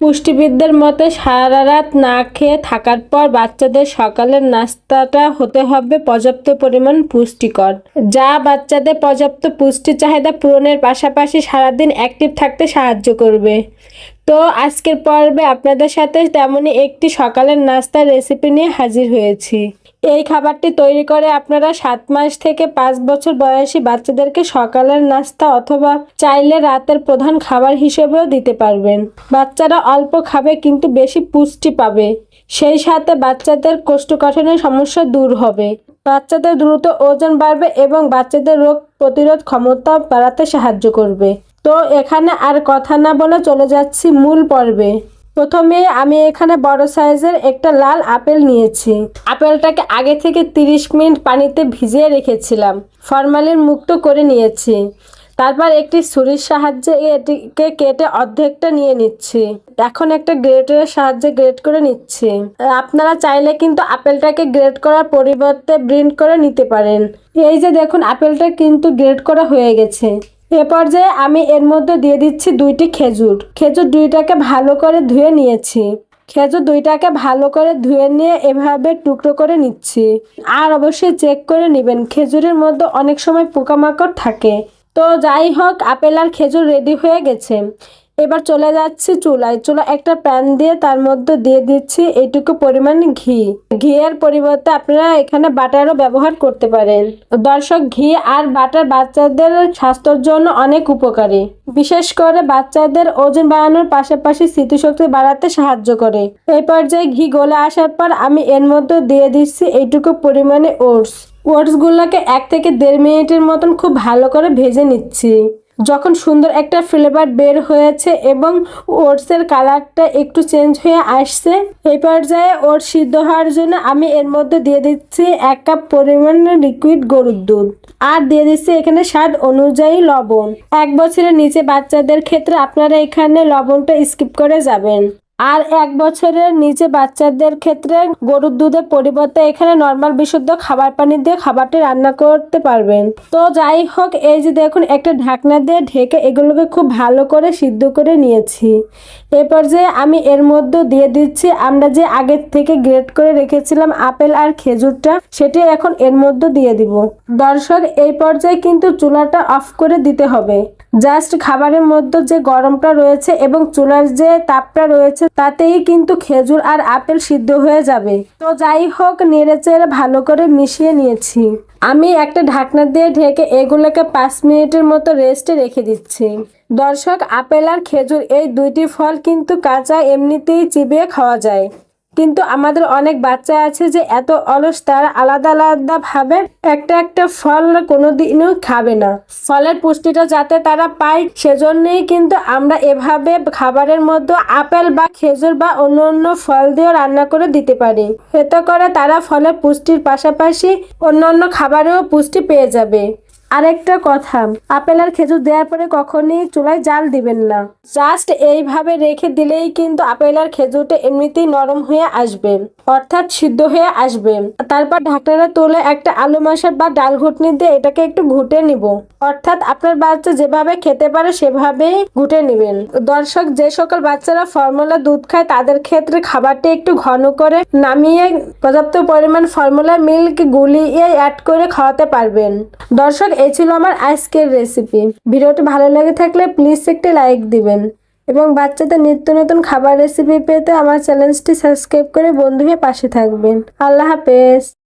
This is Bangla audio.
পুষ্টিবিদদের মতে, সারা রাত না খেয়ে থাকার পর বাচ্চাদের সকালের নাস্তাটা হতে হবে পর্যাপ্ত পরিমাণ পুষ্টিকর। যা বাচ্চাদের পর্যাপ্ত পুষ্টি চাহিদা পূরণের পাশাপাশি সারাদিন অ্যাক্টিভ থাকতে সাহায্য করবে। তো আজকের পর্বে আপনাদের সাথে তেমনই একটি সকালের নাস্তার রেসিপি নিয়ে হাজির হয়েছি। এই খাবারটি তৈরি করে আপনারা সাত মাস থেকে পাঁচ বছর বয়সী বাচ্চাদেরকে সকালের নাস্তা অথবা চাইলে রাতের প্রধান খাবার হিসেবেও দিতে পারবেন। বাচ্চারা অল্প খাবে কিন্তু বেশি পুষ্টি পাবে। সেই সাথে বাচ্চাদের কোষ্ঠকাঠিন্যের সমস্যা দূর হবে। বাচ্চাদের দ্রুত ওজন বাড়বে এবং বাচ্চাদের রোগ প্রতিরোধ ক্ষমতা বাড়াতে সাহায্য করবে। তো এখানে আর কথা না বলে চলে যাচ্ছি মূল পর্বে। প্রথমে আমি এখানে বড় সাইজের একটা লাল আপেল নিয়েছি। আপেলটাকে আগে থেকে 30 মিনিট পানিতে ভিজিয়ে রেখেছিলাম। ফরমালিন মুক্ত করে নিয়েছি। তারপর একটি ছুরির সাহায্যে এটিকে কেটে অর্ধেকটা নিয়ে নিচ্ছি। এখন একটা গ্রেটের সাহায্যে গ্রেট করে নিচ্ছি। আপনারা চাইলে কিন্তু আপেলটাকে গ্রেট করার পরিবর্তে ব্রিন্ড করে নিতে পারেন। এই যে দেখুন, আপেলটা কিন্তু গ্রেট করা হয়ে গেছে। এ পর্যায়ে আমি এর মধ্যে দিয়ে দিচ্ছি দুইটি খেজুর। খেজুর দুইটাকে ভালো করে ধুয়ে নিয়েছি। খেজুর দুইটাকে ভালো করে ধুয়ে নিয়ে এভাবে টুকরো করে নিচ্ছি। আর অবশ্যই চেক করে নেবেন, খেজুরের মধ্যে অনেক সময় পোকামাকড় থাকে। তো যাই হোক, আপেল আর খেজুর রেডি হয়ে গেছে। এবার চলে যাচ্ছি চুলায়। চুলা একটা প্যান দিয়ে তার মধ্যে দিয়ে দিচ্ছি এইটুকু পরিমাণ ঘি। ঘিয়ের পরিবর্তে আপনারা এখানে বাটারও ব্যবহার করতে পারেন। দর্শক, ঘি আর বাটার বাচ্চাদের স্বাস্থ্যের জন্য অনেক উপকারী। বিশেষ করে বাচ্চাদের ওজন বাড়ানোর পাশাপাশি স্মৃতিশক্তি বাড়াতে সাহায্য করে। এই পর্যায়ে ঘি গলে আসার পর আমি এর মধ্যে দিয়ে দিচ্ছি এইটুকু পরিমাণে ওটস ওটস। ওটসগুলোকে এক থেকে দেড় মিনিটের মতন খুব ভালো করে ভেজে নিচ্ছি। যখন সুন্দর একটা ফ্লেভার বের হয়েছে এবং ওটসের কালারটা একটু চেঞ্জ হয়ে আসছে, এই পর্যায়ে ওট সিদ্ধ হওয়ার জন্য আমি এর মধ্যে দিয়ে দিচ্ছি এক কাপ পরিমাণ লিকুইড গরুর দুধ আর দিয়ে দিচ্ছি এখানে স্বাদ অনুযায়ী লবণ। এক বছরের নিচে বাচ্চাদের ক্ষেত্রে আপনারা এখানে লবণটা স্কিপ করে যাবেন। আর এক বছরের নিচে বাচ্চাদের ক্ষেত্রে গরুর দুধের পরিবর্তে এখানে নর্মাল বিশুদ্ধ খাবার পানি দিয়ে খাবারটি রান্না করতে পারবেন। তো যাই হোক, এই যে দেখুন, একটা ঢাকনা দিয়ে ঢেকে এগুলোকে খুব ভালো করে সিদ্ধ করে নিয়েছি। এ পর্যায়ে আমি এর মধ্যে দিয়ে দিচ্ছি, আমরা যে আগে থেকে গ্রেট করে রেখেছিলাম আপেল আর খেজুরটা, সেটি এখন এর মধ্যে দিয়ে দিব। দর্শক, এই পর্যায়ে কিন্তু চুলাটা অফ করে দিতে হবে। জাস্ট খাবারের মধ্যে যে গরমটা রয়েছে এবং চুলার যে তাপটা রয়েছে তাতেই কিন্তু খেজুর আর আপেল সিদ্ধ হয়ে যাবে। তো যাই হোক, নেড়েচেড়ে ভালো করে মিশিয়ে নিয়েছি। আমি একটা ঢাকনা দিয়ে ঢেকে এগুলোকে পাঁচ মিনিটের মতো রেস্টে রেখে দিচ্ছি। দর্শক, আপেল আর খেজুর এই দুইটি ফল কিন্তু কাঁচা এমনিতেই চিবিয়ে খাওয়া যায়। কিন্তু আমাদের অনেক বাচ্চা আছে যে এত অলস, তারা আলাদা আলাদা ভাবে একটা একটা ফল কোনোদিনও খাবে না। ফলের পুষ্টিটা যাতে তারা পায়, সেজন্যই কিন্তু আমরা এভাবে খাবারের মধ্যে আপেল বা খেজুর বা অন্য অন্য ফল দিয়েও রান্না করে দিতে পারি। এতে করে তারা ফলের পুষ্টির পাশাপাশি অন্য অন্য খাবারেও পুষ্টি পেয়ে যাবে। আরেকটা কথা আপেল আর খেজুর দেওয়ার পরে কখনই চুলায় জাল দিবেন না। জাস্ট এইভাবে রেখে দিলেই কিন্তু আপেল আর খেজুরটা এমনিতেই নরম হয়ে আসবে, অর্থাৎ সিদ্ধ হয়ে আসবে। তারপর ঢাকনাটা তুলে একটা আলু মাসার বা ডাল ঘুটনি দিয়ে এটাকে একটু ঘুটে নিব, অর্থাৎ আপনার বাচ্চা যেভাবে খেতে পারে সেভাবেই ঘুটে নেবেন। দর্শক, যে সকল বাচ্চারা ফর্মুলা দুধ খায়, তাদের ক্ষেত্রে খাবারটি একটু ঘন করে নামিয়ে পর্যাপ্ত পরিমাণ ফর্মুলা, মিল্ক, গুলিয়ে অ্যাড করে খাওয়াতে পারবেন। দর্শক এই ছিল আমার আজকের রেসিপি ভিডিওটি ভালো লাগে থাকলে প্লিজ একটি লাইক দিবেন। এবং বাচ্চাদের নিত্য নতুন খাবার রেসিপি পেতে আমার চ্যানেলটি সাবস্ক্রাইব করে বন্ধু হয়ে পাশে থাকবেন। আল্লাহ হাফেজ।